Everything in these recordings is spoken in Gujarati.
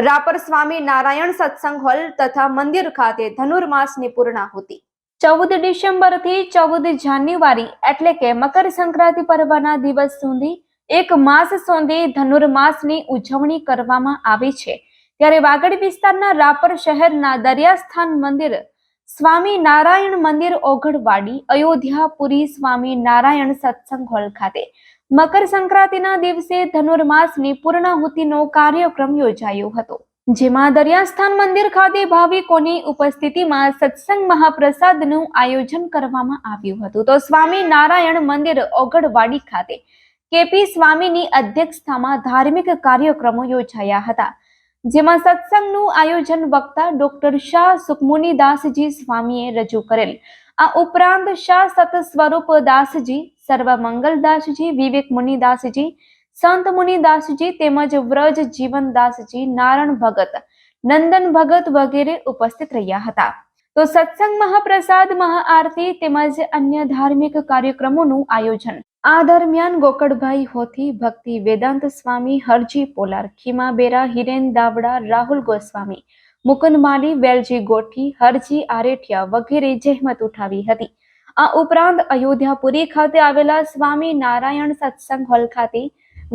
રાપર સ્વામી નારાયણ સત્સંગ હોલ તથા મંદિર ખાતે ધનુર્માસની પૂર્ણાહુતિ ચૌદ ડિસેમ્બરથી ચૌદ જાન્યુઆરી એટલે કે મકર સંક્રાંતિ પર્વના દિવસ સુધી એક માસ સુધી ધનુર્માસની ઉજવણી કરવામાં આવી છે. ત્યારે વાગડ વિસ્તારના રાપર શહેરના દરિયાસ્થાન મંદિર સ્વામી નારાયણ મંદિર ઓગળવાડી અયોધ્યાપુરી સ્વામી નારાયણ સત્સંગ હોલ ખાતે મકર સંક્રાંતિના દિવસે ધનુર્માસની પૂર્ણાહુતિનો કાર્યક્રમ યોજાયો હતો, જેમાં દરિયાસ્થાન મંદિર ખાતે ભાવિકોની ઉપસ્થિતિમાં સત્સંગ મહાપ્રસાદનું આયોજન કરવામાં આવ્યું હતું. તો સ્વામી નારાયણ મંદિર ઓગળવાડી ખાતે કેપી સ્વામીની અધ્યક્ષતામાં ધાર્મિક કાર્યક્રમો યોજાયા હતા, જેમાં સત્સંગનું આયોજન વક્તા ડોક્ટર શાહ સુખમુનિદાસજી સ્વામીએ રજૂ કરેલ. આ ઉપરાંત શાહ સત સ્વરૂપ દાસજી સર્વમંગલદાસજી, વિવેક મુનિદાસજી, સંત મુનિદાસજી તેમજ વ્રજ જીવનદાસજી નારણ ભગત, નંદન ભગત વગેરે ઉપસ્થિત રહ્યા હતા. તો સત્સંગ મહાપ્રસાદ, મહાઆરતી તેમજ અન્ય ધાર્મિક કાર્યક્રમોનું આયોજન. આ દરમિયાન ગોકળભાઈ હોથી, ભક્તિ વેદાંત સ્વામી, હરજી પોલાર, ખીમા બેરા, હિરેન દાવડા, રાહુલ ગોસ્વામી, મુકુંદ માલી, વેલજી ગોઠી, હરજી આરેઠિયા વગેરે જહેમત ઉઠાવી હતી. આ ઉપરાંત અયોધ્યાપુરી ખાતે આવેલા સ્વામી નારાયણ સત્સંગ હોલ ખાતે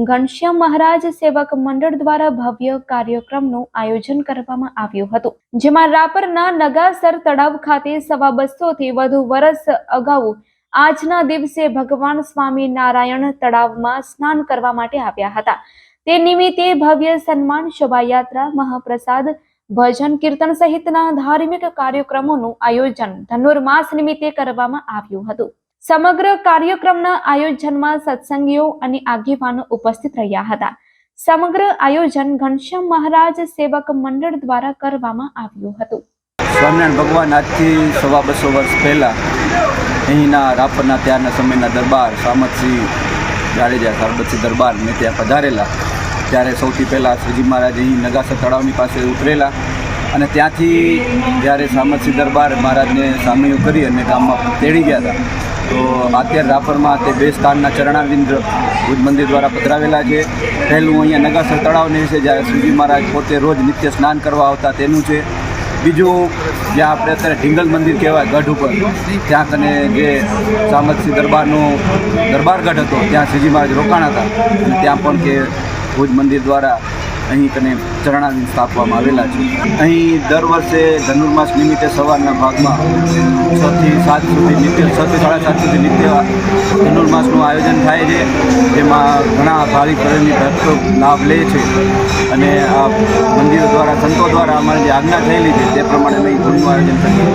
ઘનશ્યામ મહારાજ સેવક મંડળ દ્વારા ભવ્ય કાર્યક્રમનું આયોજન કરવામાં આવ્યું હતું, જેમાં રાપરના નગાસર તળાવ ખાતે સવા બસો થી વધુ વર્ષ અગાઉ આજના દિવસે ભગવાન સ્વામી નારાયણ તળાવમાં સ્નાન કરવા માટે આવ્યા હતા. તે નિમિત્તે ભવ્ય સન્માન શોભાયાત્રા મહાપ્રસાદ ભજન કીર્તન સહિતના ધાર્મિક કાર્યક્રમોનું આયોજન ધનુર્માસ નિમિત્તે કરવામાં આવ્યું હતું. સમગ્ર કાર્યક્રમના આયોજનમાં સત્સંગીઓ અને આગેવાનો ઉપસ્થિત રહ્યા હતા. સમગ્ર આયોજન ઘનશ્યામ મહારાજ સેવક મંડળ દ્વારા કરવામાં આવ્યું હતું. સ્વામિનારાયણ ભગવાન આજથી સવા બસો વર્ષ પહેલાં અહીંના રાપરના ત્યારના સમયના દરબાર સામતસિંહ જાડેજા સરબતસિંહ દરબાર ને ત્યાં પધારેલા. ત્યારે સૌથી પહેલાં શ્રીજી મહારાજ અહીં નગાસર તળાવની પાસે ઉતરેલા અને ત્યાંથી જ્યારે સામતસિંહ દરબાર મહારાજને સામૈયું કરી અને ગામમાં તેડી ગયા હતા, તો અત્યારે રાપરમાં તે બે સ્થાનના ચરણાવિંદ ભુજ મંદિર દ્વારા પધરાવેલા છે. પહેલું અહીંયા નગાસર તળાવને વિશે જ્યારે શ્રીજી મહારાજ પોતે રોજ નિત્ય સ્નાન કરવા આવતા તેનું છે. બીજું જ્યાં આપણે અત્યારે ઢીંગલ મંદિર કહેવાય, ગઢ ઉપર. ત્યાં કને જે સામતસિંહ દરબારનો દરબારગઢ હતો, ત્યાં શ્રીજી મહારાજ રોકાણ હતા. અને ત્યાં પણ કે ભુજ મંદિર દ્વારા અહીં તને ચરણાવીન સ્થાપવામાં આવેલા છે. અહીં દર વર્ષે ધનુર્માસ નિમિત્તે સવારના ભાગમાં છથી સાત સુધી નિત્ય, છથી સાડા સાત સુધી નિત્ય ધનુર્માસનું આયોજન થાય છે. જેમાં ઘણા ભાવિક ભક્તોની ભક્તો લાભ લે છે. અને આ મંદિરો દ્વારા, સંતો દ્વારા અમારે જે આજ્ઞા થયેલી છે તે પ્રમાણે અમે ભૂલનું આયોજન કરીએ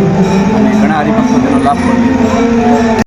અને ઘણા હરિભક્તો તેનો લાભ પણ લે છે.